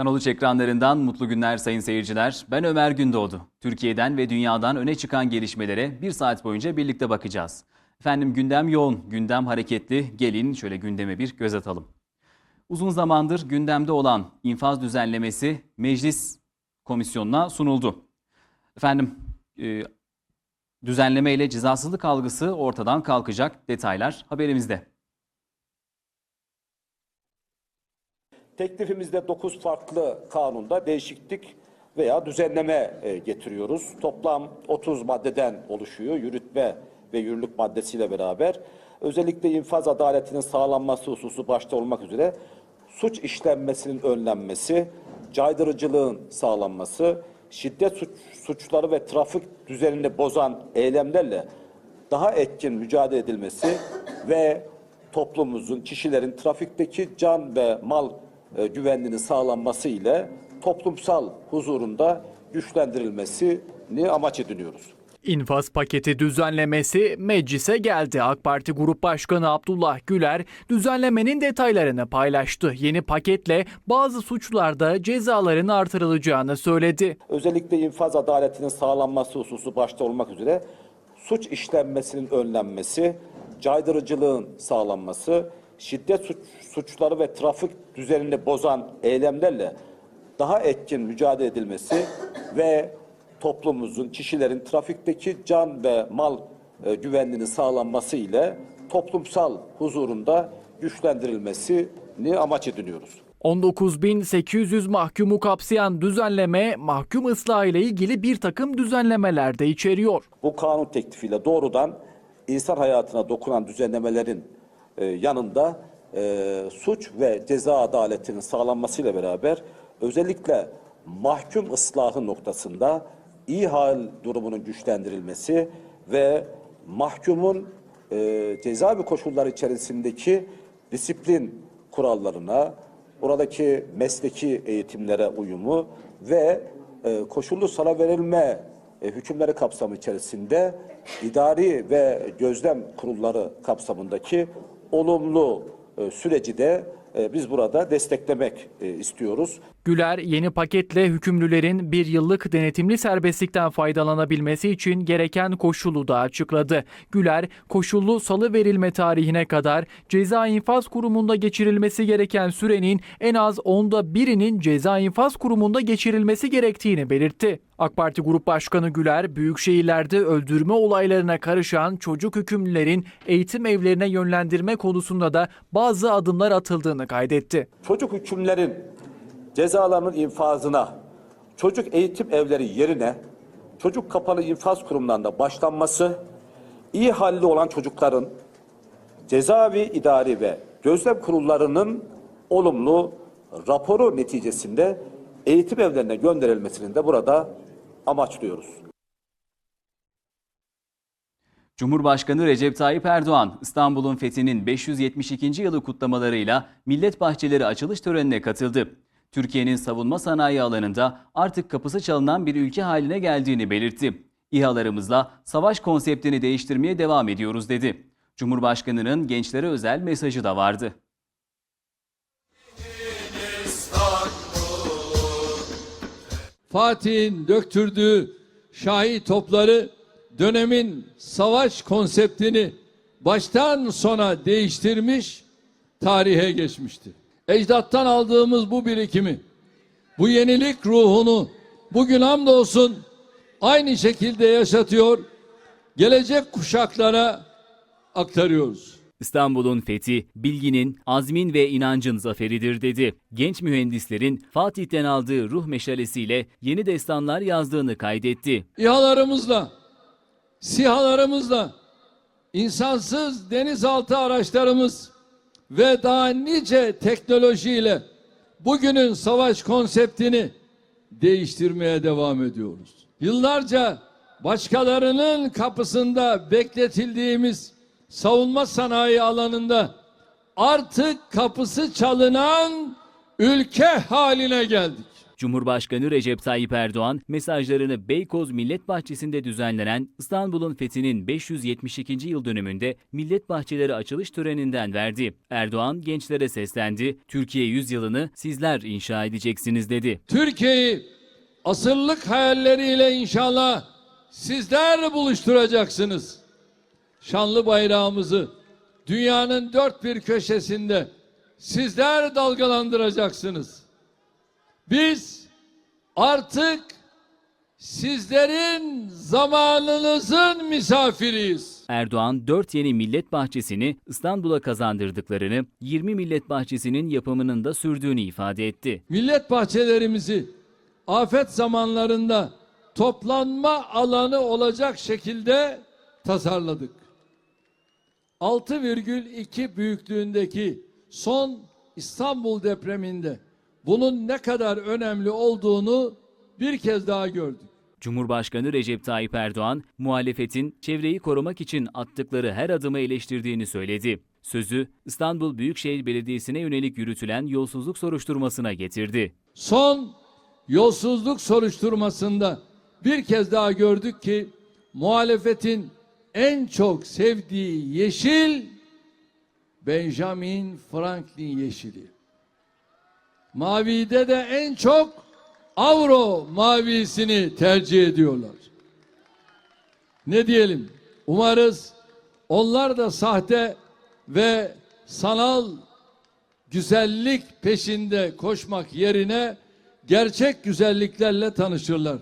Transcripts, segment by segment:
Kanal 3 ekranlarından mutlu günler sayın seyirciler. Ben Ömer Gündoğdu. Türkiye'den ve dünyadan öne çıkan gelişmelere bir saat boyunca birlikte bakacağız. Efendim gündem yoğun, gündem hareketli. Gelin şöyle gündeme bir göz atalım. Uzun zamandır gündemde olan infaz düzenlemesi meclis komisyonuna sunuldu. Efendim e, düzenleme ile cezasızlık algısı ortadan kalkacak detaylar haberimizde. Teklifimizde 9 farklı kanunda değişiklik veya düzenleme e, getiriyoruz. Toplam 30 maddeden oluşuyor yürütme ve yürürlük maddesiyle beraber. Özellikle infaz adaletinin sağlanması hususu başta olmak üzere suç işlenmesinin önlenmesi, caydırıcılığın sağlanması, şiddet suç, suçları ve trafik düzenini bozan eylemlerle daha etkin mücadele edilmesi ve toplumumuzun, kişilerin trafikteki can ve mal e, güvenliğinin sağlanması ile toplumsal huzurunda güçlendirilmesini amaç ediniyoruz. İnfaz paketi düzenlemesi meclise geldi. AK Parti Grup Başkanı Abdullah Güler düzenlemenin detaylarını paylaştı. Yeni paketle bazı suçlarda cezaların artırılacağını söyledi. Özellikle infaz adaletinin sağlanması hususu başta olmak üzere suç işlenmesinin önlenmesi, caydırıcılığın sağlanması, şiddet suç, suçları ve trafik düzenini bozan eylemlerle daha etkin mücadele edilmesi ve toplumumuzun, kişilerin trafikteki can ve mal e, güvenliğinin sağlanması ile toplumsal huzurunda güçlendirilmesini amaç ediniyoruz. 19.800 mahkumu kapsayan düzenleme mahkum ıslahı ile ilgili bir takım düzenlemeler de içeriyor. Bu kanun teklifiyle doğrudan insan hayatına dokunan düzenlemelerin e, yanında e, suç ve ceza adaletinin sağlanmasıyla beraber özellikle mahkum ıslahı noktasında iyi hal durumunun güçlendirilmesi ve mahkumun e, cezaevi koşulları içerisindeki disiplin kurallarına, oradaki mesleki eğitimlere uyumu ve e, koşullu sala verilme e, hükümleri kapsamı içerisinde idari ve gözlem kurulları kapsamındaki olumlu e, süreci de e, biz burada desteklemek e, istiyoruz. Güler yeni paketle hükümlülerin bir yıllık denetimli serbestlikten faydalanabilmesi için gereken koşulu da açıkladı. Güler koşullu salı verilme tarihine kadar ceza infaz kurumunda geçirilmesi gereken sürenin en az onda birinin ceza infaz kurumunda geçirilmesi gerektiğini belirtti. AK Parti Grup Başkanı Güler, büyük şehirlerde öldürme olaylarına karışan çocuk hükümlülerin eğitim evlerine yönlendirme konusunda da bazı adımlar atıldığını kaydetti. Çocuk hükümlerin cezalarının infazına, çocuk eğitim evleri yerine çocuk kapalı infaz kurumlarında başlanması, iyi halli olan çocukların cezaevi idari ve gözlem kurullarının olumlu raporu neticesinde eğitim evlerine gönderilmesini de burada amaçlıyoruz. Cumhurbaşkanı Recep Tayyip Erdoğan, İstanbul'un fethinin 572. yılı kutlamalarıyla Millet Bahçeleri açılış törenine katıldı. Türkiye'nin savunma sanayi alanında artık kapısı çalınan bir ülke haline geldiğini belirtti. İHA'larımızla savaş konseptini değiştirmeye devam ediyoruz dedi. Cumhurbaşkanının gençlere özel mesajı da vardı. Fatih'in döktürdüğü şahi topları dönemin savaş konseptini baştan sona değiştirmiş, tarihe geçmişti. Ecdattan aldığımız bu birikimi, bu yenilik ruhunu bugün hamdolsun aynı şekilde yaşatıyor, gelecek kuşaklara aktarıyoruz. İstanbul'un fethi, bilginin, azmin ve inancın zaferidir dedi. Genç mühendislerin Fatih'ten aldığı ruh meşalesiyle yeni destanlar yazdığını kaydetti. İHA'larımızla, SİHA'larımızla, insansız denizaltı araçlarımız ve daha nice teknolojiyle bugünün savaş konseptini değiştirmeye devam ediyoruz. Yıllarca başkalarının kapısında bekletildiğimiz savunma sanayi alanında artık kapısı çalınan ülke haline geldik. Cumhurbaşkanı Recep Tayyip Erdoğan mesajlarını Beykoz Millet Bahçesi'nde düzenlenen İstanbul'un fethinin 572. yıl dönümünde Millet Bahçeleri açılış töreninden verdi. Erdoğan gençlere seslendi. Türkiye yüzyılını sizler inşa edeceksiniz dedi. Türkiye'yi asırlık hayalleriyle inşallah sizler buluşturacaksınız. Şanlı bayrağımızı dünyanın dört bir köşesinde sizler dalgalandıracaksınız. Biz artık sizlerin zamanınızın misafiriyiz. Erdoğan 4 yeni millet bahçesini İstanbul'a kazandırdıklarını, 20 millet bahçesinin yapımının da sürdüğünü ifade etti. Millet bahçelerimizi afet zamanlarında toplanma alanı olacak şekilde tasarladık. 6,2 büyüklüğündeki son İstanbul depreminde bunun ne kadar önemli olduğunu bir kez daha gördük. Cumhurbaşkanı Recep Tayyip Erdoğan, muhalefetin çevreyi korumak için attıkları her adımı eleştirdiğini söyledi. Sözü İstanbul Büyükşehir Belediyesi'ne yönelik yürütülen yolsuzluk soruşturmasına getirdi. Son yolsuzluk soruşturmasında bir kez daha gördük ki muhalefetin en çok sevdiği yeşil Benjamin Franklin yeşili. Mavide de en çok avro mavisini tercih ediyorlar. Ne diyelim? Umarız onlar da sahte ve sanal güzellik peşinde koşmak yerine gerçek güzelliklerle tanışırlar.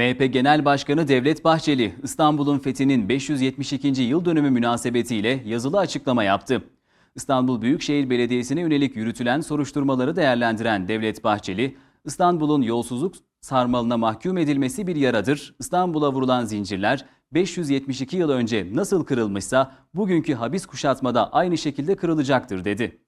MHP Genel Başkanı Devlet Bahçeli, İstanbul'un fethinin 572. yıl dönümü münasebetiyle yazılı açıklama yaptı. İstanbul Büyükşehir Belediyesi'ne yönelik yürütülen soruşturmaları değerlendiren Devlet Bahçeli, İstanbul'un yolsuzluk sarmalına mahkum edilmesi bir yaradır. İstanbul'a vurulan zincirler 572 yıl önce nasıl kırılmışsa bugünkü habis kuşatmada aynı şekilde kırılacaktır dedi.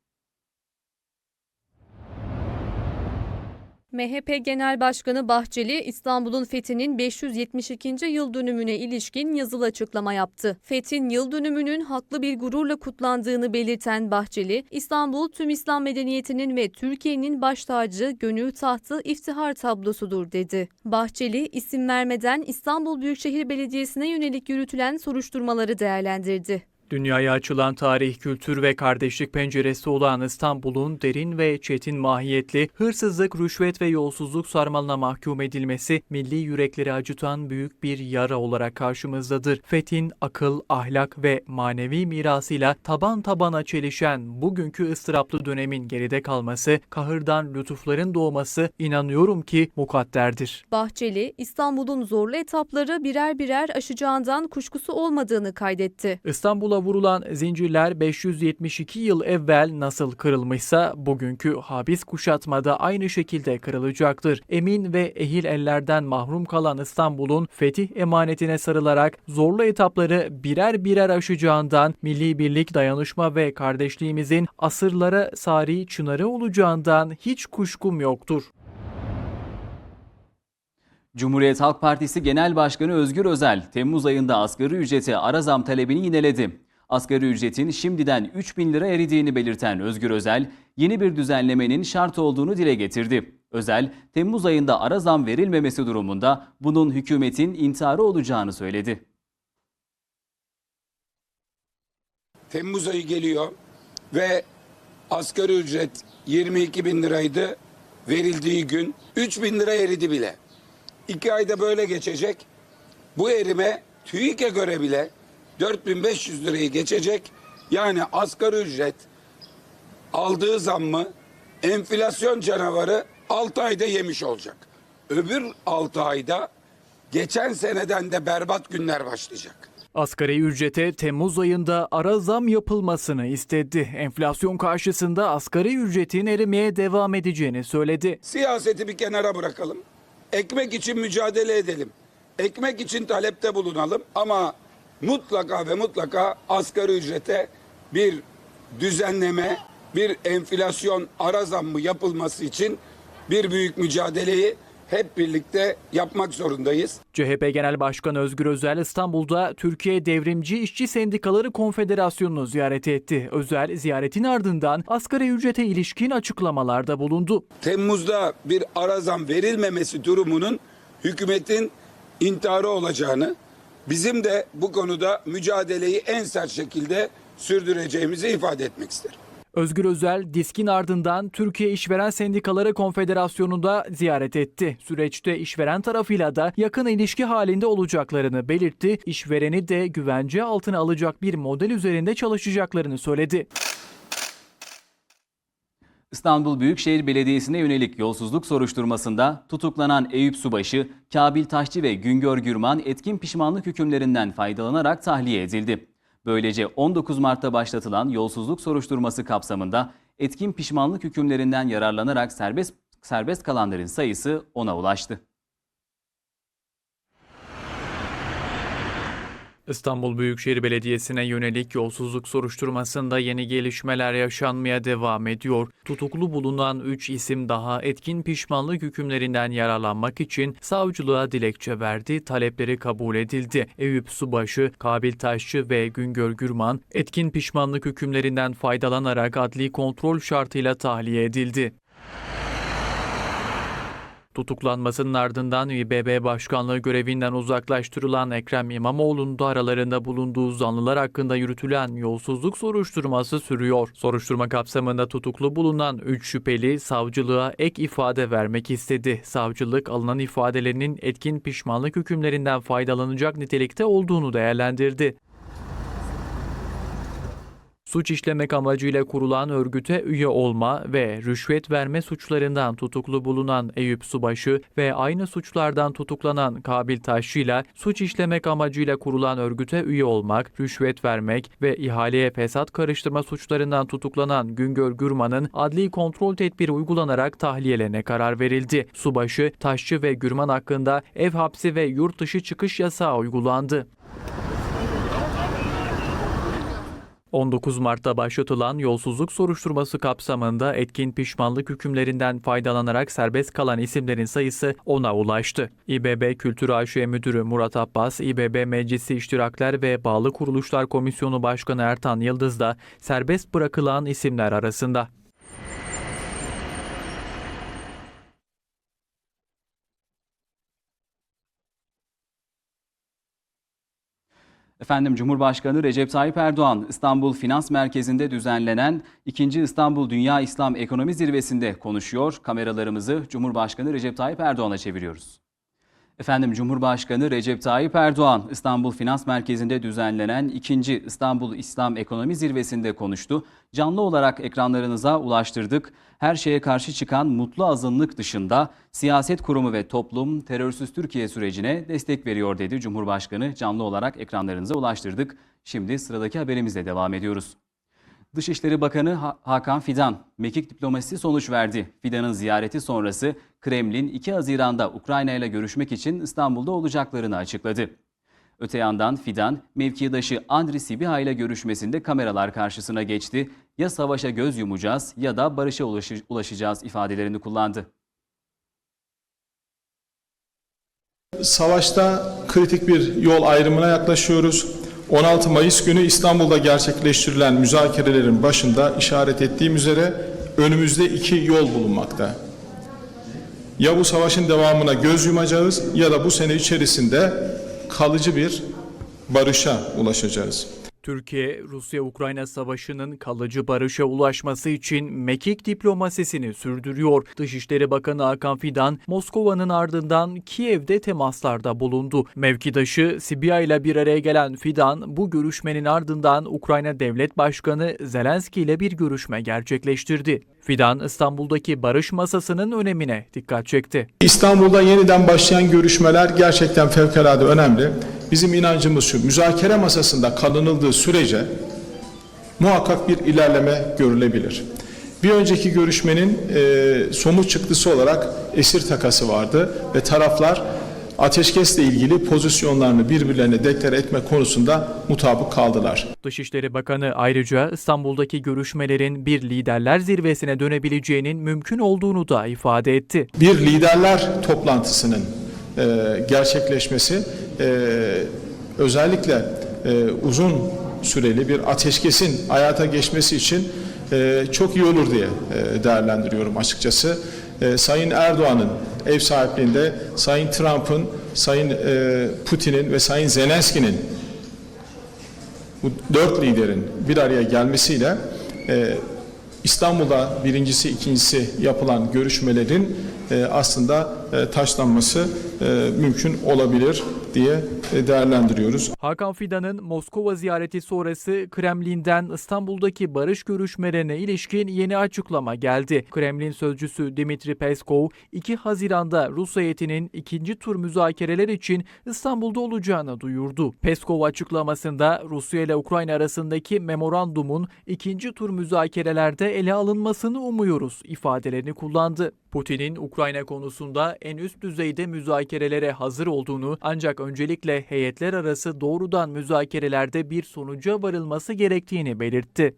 MHP Genel Başkanı Bahçeli, İstanbul'un fethinin 572. yıl dönümüne ilişkin yazılı açıklama yaptı. Fethin yıl dönümünün haklı bir gururla kutlandığını belirten Bahçeli, İstanbul tüm İslam medeniyetinin ve Türkiye'nin baş tacı, gönül tahtı, iftihar tablosudur dedi. Bahçeli, isim vermeden İstanbul Büyükşehir Belediyesi'ne yönelik yürütülen soruşturmaları değerlendirdi. Dünyaya açılan tarih, kültür ve kardeşlik penceresi olan İstanbul'un derin ve çetin mahiyetli hırsızlık, rüşvet ve yolsuzluk sarmalına mahkum edilmesi milli yürekleri acıtan büyük bir yara olarak karşımızdadır. Fethin akıl, ahlak ve manevi mirasıyla taban tabana çelişen bugünkü ıstıraplı dönemin geride kalması, kahırdan lütufların doğması inanıyorum ki mukadderdir. Bahçeli, İstanbul'un zorlu etapları birer birer aşacağından kuşkusu olmadığını kaydetti. İstanbul'a vurulan zincirler 572 yıl evvel nasıl kırılmışsa bugünkü habis kuşatmada aynı şekilde kırılacaktır. Emin ve ehil ellerden mahrum kalan İstanbul'un fetih emanetine sarılarak zorlu etapları birer birer aşacağından milli birlik, dayanışma ve kardeşliğimizin asırlara sari çınarı olacağından hiç kuşkum yoktur. Cumhuriyet Halk Partisi Genel Başkanı Özgür Özel, Temmuz ayında asgari ücrete ara zam talebini yineledi. Asgari ücretin şimdiden 3 bin lira eridiğini belirten Özgür Özel, yeni bir düzenlemenin şart olduğunu dile getirdi. Özel, Temmuz ayında ara zam verilmemesi durumunda bunun hükümetin intiharı olacağını söyledi. Temmuz ayı geliyor ve asgari ücret 22 bin liraydı. Verildiği gün 3 bin lira eridi bile. İki ayda böyle geçecek. Bu erime TÜİK'e göre bile 4500 lirayı geçecek. Yani asgari ücret aldığı zammı enflasyon canavarı 6 ayda yemiş olacak. Öbür 6 ayda geçen seneden de berbat günler başlayacak. Asgari ücrete Temmuz ayında ara zam yapılmasını istedi. Enflasyon karşısında asgari ücretin erimeye devam edeceğini söyledi. Siyaseti bir kenara bırakalım. Ekmek için mücadele edelim. Ekmek için talepte bulunalım ama mutlaka ve mutlaka asgari ücrete bir düzenleme, bir enflasyon ara zammı yapılması için bir büyük mücadeleyi hep birlikte yapmak zorundayız. CHP Genel Başkanı Özgür Özel İstanbul'da Türkiye Devrimci İşçi Sendikaları Konfederasyonu'nu ziyaret etti. Özel ziyaretin ardından asgari ücrete ilişkin açıklamalarda bulundu. Temmuz'da bir ara zam verilmemesi durumunun hükümetin intiharı olacağını, bizim de bu konuda mücadeleyi en sert şekilde sürdüreceğimizi ifade etmek isterim. Özgür Özel, diskin ardından Türkiye İşveren Sendikaları Konfederasyonu'nda ziyaret etti. Süreçte işveren tarafıyla da yakın ilişki halinde olacaklarını belirtti. İşvereni de güvence altına alacak bir model üzerinde çalışacaklarını söyledi. İstanbul Büyükşehir Belediyesi'ne yönelik yolsuzluk soruşturmasında tutuklanan Eyüp Subaşı, Kabil Taşçı ve Güngör Gürman etkin pişmanlık hükümlerinden faydalanarak tahliye edildi. Böylece 19 Mart'ta başlatılan yolsuzluk soruşturması kapsamında etkin pişmanlık hükümlerinden yararlanarak serbest serbest kalanların sayısı 10'a ulaştı. İstanbul Büyükşehir Belediyesi'ne yönelik yolsuzluk soruşturmasında yeni gelişmeler yaşanmaya devam ediyor. Tutuklu bulunan 3 isim daha etkin pişmanlık hükümlerinden yararlanmak için savcılığa dilekçe verdi, talepleri kabul edildi. Eyüp Subaşı, Kabil Taşçı ve Güngör Gürman etkin pişmanlık hükümlerinden faydalanarak adli kontrol şartıyla tahliye edildi. Tutuklanmasının ardından İBB Başkanlığı görevinden uzaklaştırılan Ekrem İmamoğlu'nun da aralarında bulunduğu zanlılar hakkında yürütülen yolsuzluk soruşturması sürüyor. Soruşturma kapsamında tutuklu bulunan 3 şüpheli savcılığa ek ifade vermek istedi. Savcılık alınan ifadelerinin etkin pişmanlık hükümlerinden faydalanacak nitelikte olduğunu değerlendirdi. Suç işlemek amacıyla kurulan örgüte üye olma ve rüşvet verme suçlarından tutuklu bulunan Eyüp Subaşı ve aynı suçlardan tutuklanan Kabil Taşçı ile suç işlemek amacıyla kurulan örgüte üye olmak, rüşvet vermek ve ihaleye fesat karıştırma suçlarından tutuklanan Güngör Gürman'ın adli kontrol tedbiri uygulanarak tahliyelerine karar verildi. Subaşı, Taşçı ve Gürman hakkında ev hapsi ve yurt dışı çıkış yasağı uygulandı. 19 Mart'ta başlatılan yolsuzluk soruşturması kapsamında etkin pişmanlık hükümlerinden faydalanarak serbest kalan isimlerin sayısı 10'a ulaştı. İBB Kültür AŞ Müdürü Murat Abbas, İBB Meclisi İştirakler ve Bağlı Kuruluşlar Komisyonu Başkanı Ertan Yıldız da serbest bırakılan isimler arasında. Efendim Cumhurbaşkanı Recep Tayyip Erdoğan İstanbul Finans Merkezi'nde düzenlenen 2. İstanbul Dünya İslam Ekonomi Zirvesi'nde konuşuyor. Kameralarımızı Cumhurbaşkanı Recep Tayyip Erdoğan'a çeviriyoruz. Efendim Cumhurbaşkanı Recep Tayyip Erdoğan İstanbul Finans Merkezi'nde düzenlenen 2. İstanbul İslam Ekonomi Zirvesi'nde konuştu. Canlı olarak ekranlarınıza ulaştırdık. Her şeye karşı çıkan mutlu azınlık dışında siyaset kurumu ve toplum terörsüz Türkiye sürecine destek veriyor dedi Cumhurbaşkanı. Canlı olarak ekranlarınıza ulaştırdık. Şimdi sıradaki haberimizle devam ediyoruz. Dışişleri Bakanı Ha- Hakan Fidan, mekik diplomasisi sonuç verdi. Fidan'ın ziyareti sonrası Kremlin 2 Haziran'da Ukrayna ile görüşmek için İstanbul'da olacaklarını açıkladı. Öte yandan Fidan, mevkidaşı Andriy Sibiha ile görüşmesinde kameralar karşısına geçti. Ya savaşa göz yumacağız ya da barışa ulaşacağız ifadelerini kullandı. Savaşta kritik bir yol ayrımına yaklaşıyoruz. 16 Mayıs günü İstanbul'da gerçekleştirilen müzakerelerin başında işaret ettiğim üzere önümüzde iki yol bulunmakta. Ya bu savaşın devamına göz yumacağız ya da bu sene içerisinde kalıcı bir barışa ulaşacağız. Türkiye, Rusya-Ukrayna savaşının kalıcı barışa ulaşması için mekik diplomasisini sürdürüyor. Dışişleri Bakanı Hakan Fidan, Moskova'nın ardından Kiev'de temaslarda bulundu. Mevkidaşı Sibiha ile bir araya gelen Fidan, bu görüşmenin ardından Ukrayna Devlet Başkanı Zelenski ile bir görüşme gerçekleştirdi. Fidan, İstanbul'daki barış masasının önemine dikkat çekti. İstanbul'da yeniden başlayan görüşmeler gerçekten fevkalade önemli. Bizim inancımız şu, müzakere masasında kalınıldığı sürece muhakkak bir ilerleme görülebilir. Bir önceki görüşmenin e, somut çıktısı olarak esir takası vardı ve taraflar ateşkesle ilgili pozisyonlarını birbirlerine deklar etme konusunda mutabık kaldılar. Dışişleri Bakanı ayrıca İstanbul'daki görüşmelerin bir liderler zirvesine dönebileceğinin mümkün olduğunu da ifade etti. Bir liderler toplantısının e, gerçekleşmesi e, özellikle e, uzun süreli bir ateşkesin hayata geçmesi için e, çok iyi olur diye e, değerlendiriyorum açıkçası. E, Sayın Erdoğan'ın ev sahipliğinde Sayın Trump'ın, Sayın e, Putin'in ve Sayın Zelenski'nin bu dört liderin bir araya gelmesiyle e, İstanbul'da birincisi, ikincisi yapılan görüşmelerin e, aslında e, taşlanması e, mümkün olabilir diye değerlendiriyoruz. Hakan Fidan'ın Moskova ziyareti sonrası Kremlin'den İstanbul'daki barış görüşmelerine ilişkin yeni açıklama geldi. Kremlin sözcüsü Dimitri Peskov, 2 Haziran'da Rus heyetinin ikinci tur müzakereler için İstanbul'da olacağını duyurdu. Peskov açıklamasında Rusya ile Ukrayna arasındaki memorandumun ikinci tur müzakerelerde ele alınmasını umuyoruz ifadelerini kullandı. Putin'in Ukrayna konusunda en üst düzeyde müzakerelere hazır olduğunu ancak öncelikle heyetler arası doğrudan müzakerelerde bir sonuca varılması gerektiğini belirtti.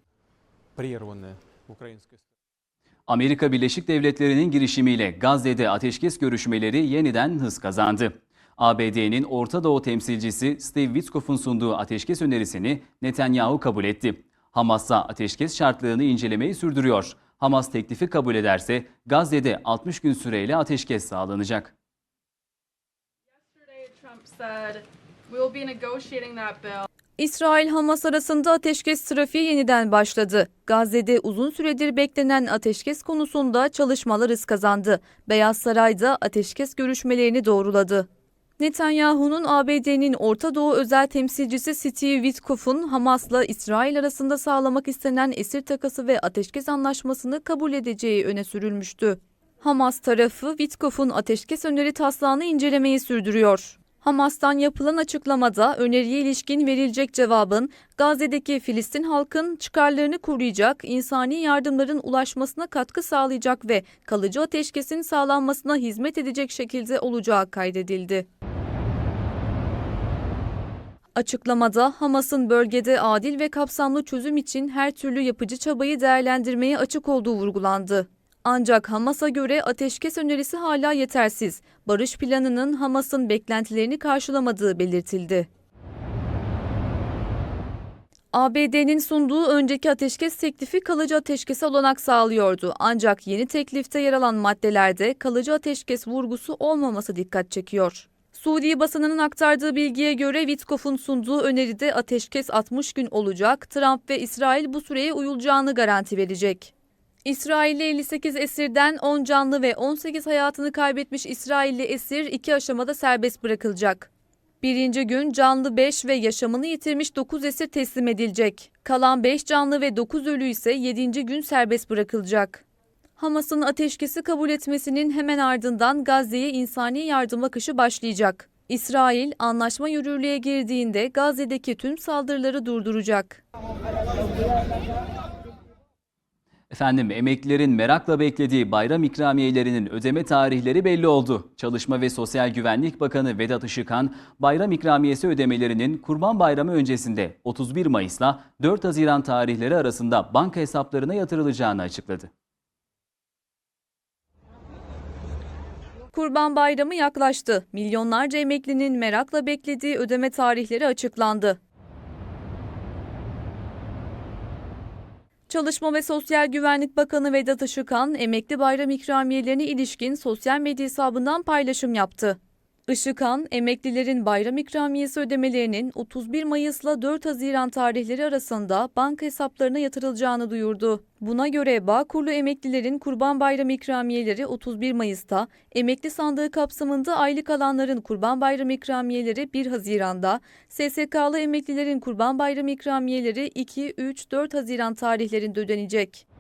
Amerika Birleşik Devletleri'nin girişimiyle Gazze'de ateşkes görüşmeleri yeniden hız kazandı. ABD'nin Orta Doğu temsilcisi Steve Witkoff'un sunduğu ateşkes önerisini Netanyahu kabul etti. Hamas'a ateşkes şartlarını incelemeyi sürdürüyor. Hamas teklifi kabul ederse Gazze'de 60 gün süreyle ateşkes sağlanacak. Said, we'll be negotiating that bill. İsrail-Hamas arasında ateşkes trafiği yeniden başladı. Gazze'de uzun süredir beklenen ateşkes konusunda çalışmalar hız kazandı. Beyaz Saray'da ateşkes görüşmelerini doğruladı. Netanyahu'nun ABD'nin Orta Doğu özel temsilcisi Steve Witkoff'un Hamas'la İsrail arasında sağlamak istenen esir takası ve ateşkes anlaşmasını kabul edeceği öne sürülmüştü. Hamas tarafı Witkoff'un ateşkes öneri taslağını incelemeyi sürdürüyor. Hamas'tan yapılan açıklamada öneriye ilişkin verilecek cevabın Gazze'deki Filistin halkın çıkarlarını koruyacak, insani yardımların ulaşmasına katkı sağlayacak ve kalıcı ateşkesin sağlanmasına hizmet edecek şekilde olacağı kaydedildi. Açıklamada Hamas'ın bölgede adil ve kapsamlı çözüm için her türlü yapıcı çabayı değerlendirmeye açık olduğu vurgulandı. Ancak Hamas'a göre ateşkes önerisi hala yetersiz. Barış planının Hamas'ın beklentilerini karşılamadığı belirtildi. ABD'nin sunduğu önceki ateşkes teklifi kalıcı ateşkese olanak sağlıyordu. Ancak yeni teklifte yer alan maddelerde kalıcı ateşkes vurgusu olmaması dikkat çekiyor. Suudi basınının aktardığı bilgiye göre Witkoff'un sunduğu öneride ateşkes 60 gün olacak, Trump ve İsrail bu süreye uyulacağını garanti verecek. İsrailli 58 esirden 10 canlı ve 18 hayatını kaybetmiş İsrailli esir iki aşamada serbest bırakılacak. Birinci gün canlı 5 ve yaşamını yitirmiş 9 esir teslim edilecek. Kalan 5 canlı ve 9 ölü ise 7. gün serbest bırakılacak. Hamas'ın ateşkesi kabul etmesinin hemen ardından Gazze'ye insani yardım akışı başlayacak. İsrail anlaşma yürürlüğe girdiğinde Gazze'deki tüm saldırıları durduracak. Efendim emeklilerin merakla beklediği bayram ikramiyelerinin ödeme tarihleri belli oldu. Çalışma ve Sosyal Güvenlik Bakanı Vedat Işıkhan, bayram ikramiyesi ödemelerinin Kurban Bayramı öncesinde 31 Mayıs'la 4 Haziran tarihleri arasında banka hesaplarına yatırılacağını açıkladı. Kurban Bayramı yaklaştı. Milyonlarca emeklinin merakla beklediği ödeme tarihleri açıklandı. Çalışma ve Sosyal Güvenlik Bakanı Vedat Işıkhan, emekli bayram ikramiyelerine ilişkin sosyal medya hesabından paylaşım yaptı. Işıkhan, emeklilerin bayram ikramiyesi ödemelerinin 31 Mayıs'la 4 Haziran tarihleri arasında banka hesaplarına yatırılacağını duyurdu. Buna göre Bağkurlu emeklilerin Kurban Bayramı ikramiyeleri 31 Mayıs'ta, emekli sandığı kapsamında aylık alanların Kurban Bayramı ikramiyeleri 1 Haziran'da, SSK'lı emeklilerin Kurban Bayramı ikramiyeleri 2, 3, 4 Haziran tarihlerinde ödenecek.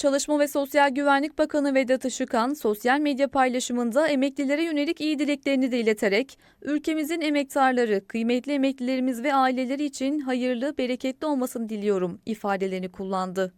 Çalışma ve Sosyal Güvenlik Bakanı Vedat Işıkhan, sosyal medya paylaşımında emeklilere yönelik iyi dileklerini de ileterek, ülkemizin emektarları, kıymetli emeklilerimiz ve aileleri için hayırlı, bereketli olmasını diliyorum ifadelerini kullandı.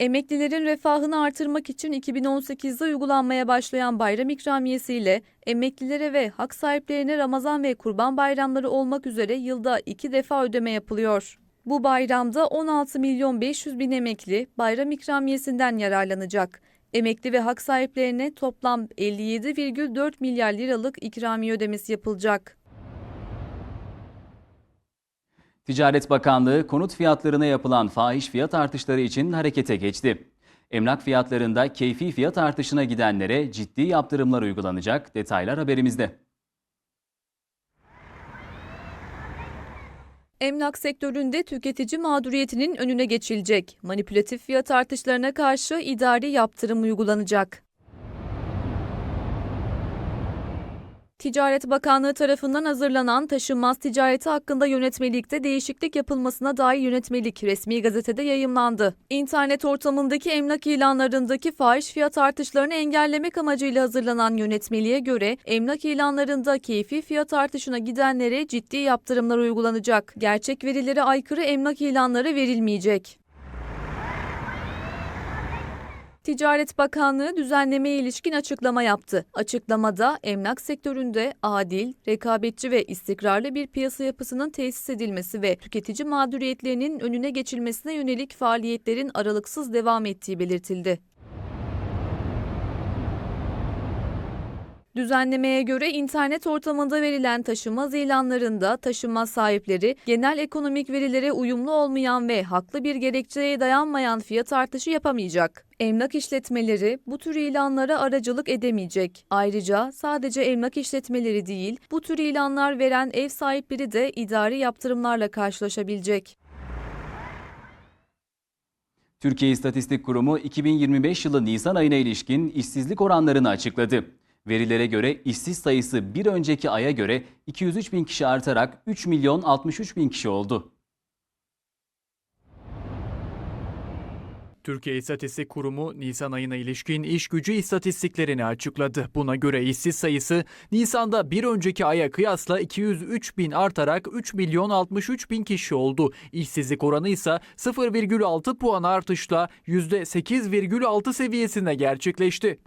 Emeklilerin refahını artırmak için 2018'de uygulanmaya başlayan bayram ikramiyesiyle emeklilere ve hak sahiplerine Ramazan ve Kurban bayramları olmak üzere yılda iki defa ödeme yapılıyor. Bu bayramda 16 milyon 500 bin emekli bayram ikramiyesinden yararlanacak. Emekli ve hak sahiplerine toplam 57,4 milyar liralık ikramiye ödemesi yapılacak. Ticaret Bakanlığı konut fiyatlarına yapılan fahiş fiyat artışları için harekete geçti. Emlak fiyatlarında keyfi fiyat artışına gidenlere ciddi yaptırımlar uygulanacak. Detaylar haberimizde. Emlak sektöründe tüketici mağduriyetinin önüne geçilecek. Manipülatif fiyat artışlarına karşı idari yaptırım uygulanacak. Ticaret Bakanlığı tarafından hazırlanan taşınmaz ticareti hakkında yönetmelikte değişiklik yapılmasına dair yönetmelik resmi gazetede yayımlandı. İnternet ortamındaki emlak ilanlarındaki fahiş fiyat artışlarını engellemek amacıyla hazırlanan yönetmeliğe göre emlak ilanlarında keyfi fiyat artışına gidenlere ciddi yaptırımlar uygulanacak. Gerçek verilere aykırı emlak ilanları verilmeyecek. Ticaret Bakanlığı düzenlemeye ilişkin açıklama yaptı. Açıklamada emlak sektöründe adil, rekabetçi ve istikrarlı bir piyasa yapısının tesis edilmesi ve tüketici mağduriyetlerinin önüne geçilmesine yönelik faaliyetlerin aralıksız devam ettiği belirtildi. Düzenlemeye göre internet ortamında verilen taşınmaz ilanlarında taşınmaz sahipleri genel ekonomik verilere uyumlu olmayan ve haklı bir gerekçeye dayanmayan fiyat artışı yapamayacak. Emlak işletmeleri bu tür ilanlara aracılık edemeyecek. Ayrıca sadece emlak işletmeleri değil, bu tür ilanlar veren ev sahipleri de idari yaptırımlarla karşılaşabilecek. Türkiye İstatistik Kurumu 2025 yılı Nisan ayına ilişkin işsizlik oranlarını açıkladı. Verilere göre işsiz sayısı bir önceki aya göre 203 bin kişi artarak 3 milyon 63 bin kişi oldu. Türkiye İstatistik Kurumu Nisan ayına ilişkin iş gücü istatistiklerini açıkladı. Buna göre işsiz sayısı Nisan'da bir önceki aya kıyasla 203 bin artarak 3 milyon 63 bin kişi oldu. İşsizlik oranı ise 0,6 puan artışla %8,6 seviyesinde gerçekleşti.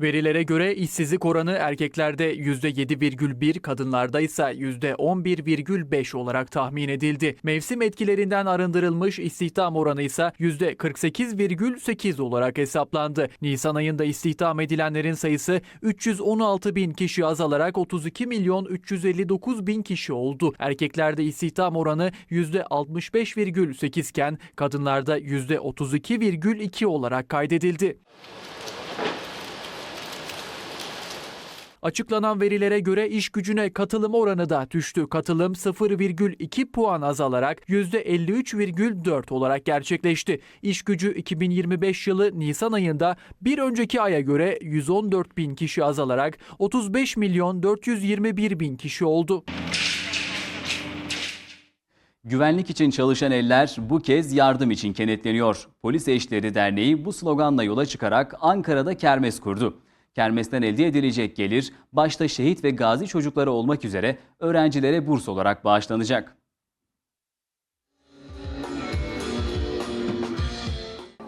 Verilere göre işsizlik oranı erkeklerde %7,1, kadınlarda ise %11,5 olarak tahmin edildi. Mevsim etkilerinden arındırılmış istihdam oranı ise %48,8 olarak hesaplandı. Nisan ayında istihdam edilenlerin sayısı 316 bin kişi azalarak 32 milyon 359 bin kişi oldu. Erkeklerde istihdam oranı %65,8 iken kadınlarda %32,2 olarak kaydedildi. Açıklanan verilere göre iş gücüne katılım oranı da düştü. Katılım 0,2 puan azalarak %53,4 olarak gerçekleşti. İş gücü 2025 yılı Nisan ayında bir önceki aya göre 114 bin kişi azalarak 35 milyon 421 bin kişi oldu. Güvenlik için çalışan eller bu kez yardım için kenetleniyor. Polis Eşleri Derneği bu sloganla yola çıkarak Ankara'da kermes kurdu. Kermesten elde edilecek gelir başta şehit ve gazi çocukları olmak üzere öğrencilere burs olarak bağışlanacak.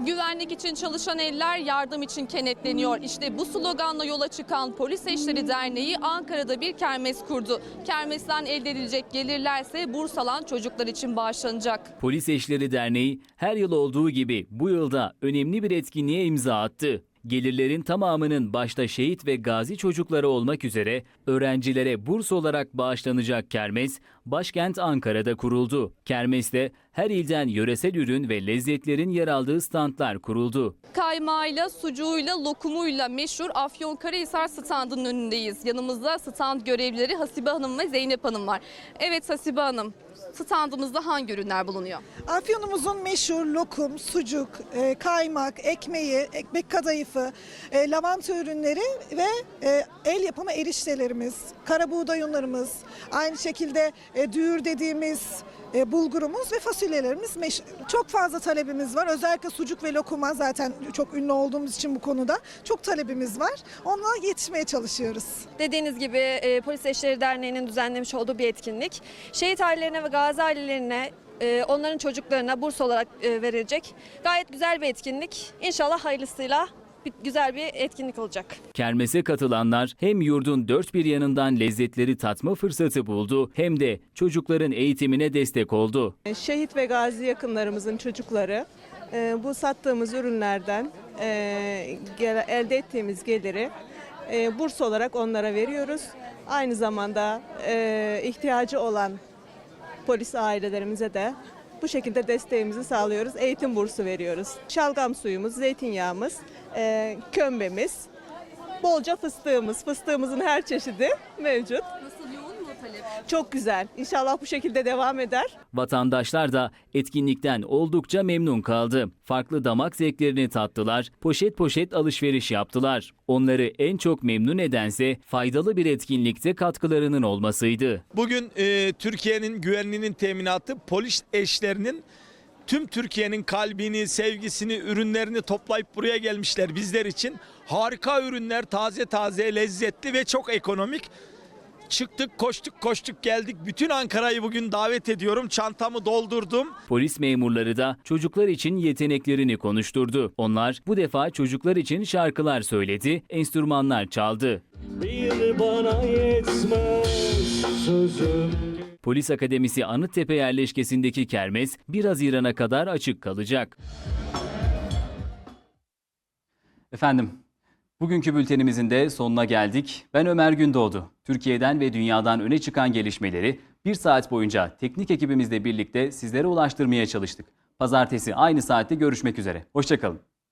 Güvenlik için çalışan eller yardım için kenetleniyor. İşte bu sloganla yola çıkan Polis Eşleri Derneği Ankara'da bir kermes kurdu. Kermesten elde edilecek gelirlerse burs alan çocuklar için bağışlanacak. Polis Eşleri Derneği her yıl olduğu gibi bu yılda önemli bir etkinliğe imza attı. Gelirlerin tamamının başta şehit ve gazi çocukları olmak üzere öğrencilere burs olarak bağışlanacak kermes başkent Ankara'da kuruldu. Kermeste her ilden yöresel ürün ve lezzetlerin yer aldığı standlar kuruldu. Kaymağıyla, sucuğuyla, lokumuyla meşhur Afyonkarahisar standının önündeyiz. Yanımızda stand görevlileri Hasibe Hanım ve Zeynep Hanım var. Evet Hasibe Hanım, standımızda hangi ürünler bulunuyor? Afyonumuzun meşhur lokum, sucuk, e, kaymak, ekmeği, ekmek kadayıfı, e, lavanta ürünleri ve e, el yapımı eriştelerimiz, kara buğday unlarımız, aynı şekilde e, düğür dediğimiz e, bulgurumuz ve fasulyelerimiz çok fazla talebimiz var. Özellikle sucuk ve lokuma zaten çok ünlü olduğumuz için bu konuda çok talebimiz var. Onunla yetişmeye çalışıyoruz. Dediğiniz gibi e, Polis Eşleri Derneği'nin düzenlemiş olduğu bir etkinlik. Şehit ailelerine ve gazi ailelerine e, onların çocuklarına burs olarak verilecek. Gayet güzel bir etkinlik. İnşallah hayırlısıyla bir, güzel bir etkinlik olacak. Kermese katılanlar hem yurdun dört bir yanından lezzetleri tatma fırsatı buldu hem de çocukların eğitimine destek oldu. Şehit ve gazi yakınlarımızın çocukları e, bu sattığımız ürünlerden e, elde ettiğimiz geliri e, burs olarak onlara veriyoruz. Aynı zamanda ihtiyacı olan polis ailelerimize de bu şekilde desteğimizi sağlıyoruz. Eğitim bursu veriyoruz. Şalgam suyumuz, zeytinyağımız, e, kömbemiz, bolca fıstığımız, fıstığımızın her çeşidi mevcut. Nasıl yoğun mu talep? Çok güzel. İnşallah bu şekilde devam eder. Vatandaşlar da etkinlikten oldukça memnun kaldı. Farklı damak zevklerini tattılar, poşet poşet alışveriş yaptılar. Onları en çok memnun edense faydalı bir etkinlikte katkılarının olmasıydı. Bugün e, Türkiye'nin güvenliğinin teminatı polis eşlerinin tüm Türkiye'nin kalbini, sevgisini, ürünlerini toplayıp buraya gelmişler bizler için. Harika ürünler, taze taze, lezzetli ve çok ekonomik. Çıktık, koştuk, koştuk geldik. Bütün Ankara'yı bugün davet ediyorum. Çantamı doldurdum. Polis memurları da çocuklar için yeteneklerini konuşturdu. Onlar bu defa çocuklar için şarkılar söyledi, enstrümanlar çaldı. Polis Akademisi Anıttepe yerleşkesindeki kermes 1 Haziran'a kadar açık kalacak. Efendim, bugünkü bültenimizin de sonuna geldik. Ben Ömer Gündoğdu. Türkiye'den ve dünyadan öne çıkan gelişmeleri bir saat boyunca teknik ekibimizle birlikte sizlere ulaştırmaya çalıştık. Pazartesi aynı saatte görüşmek üzere. Hoşçakalın.